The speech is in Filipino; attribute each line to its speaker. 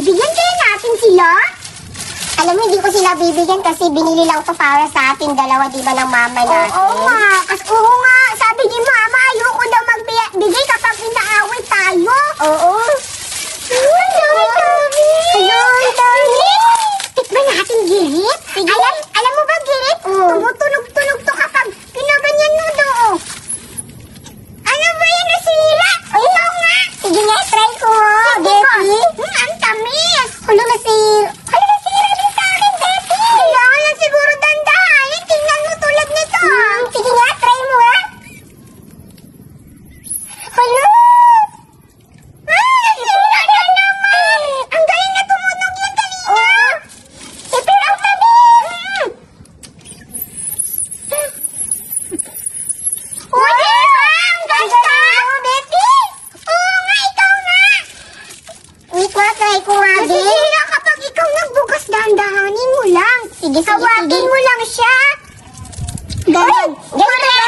Speaker 1: bibigyan kaya natin sila? Alam mo, hindi ko sila bibigyan kasi binili lang to para sa atin dalawa, di ba, ng mama natin? Oo nga. Kasi, oo nga. ko nga Nasisira din. Nasisira kapag ikaw nagbukas, dandahanin mo lang. Sige, sige, Tawagin sige. mo lang siya. Ganyan. Ganyan.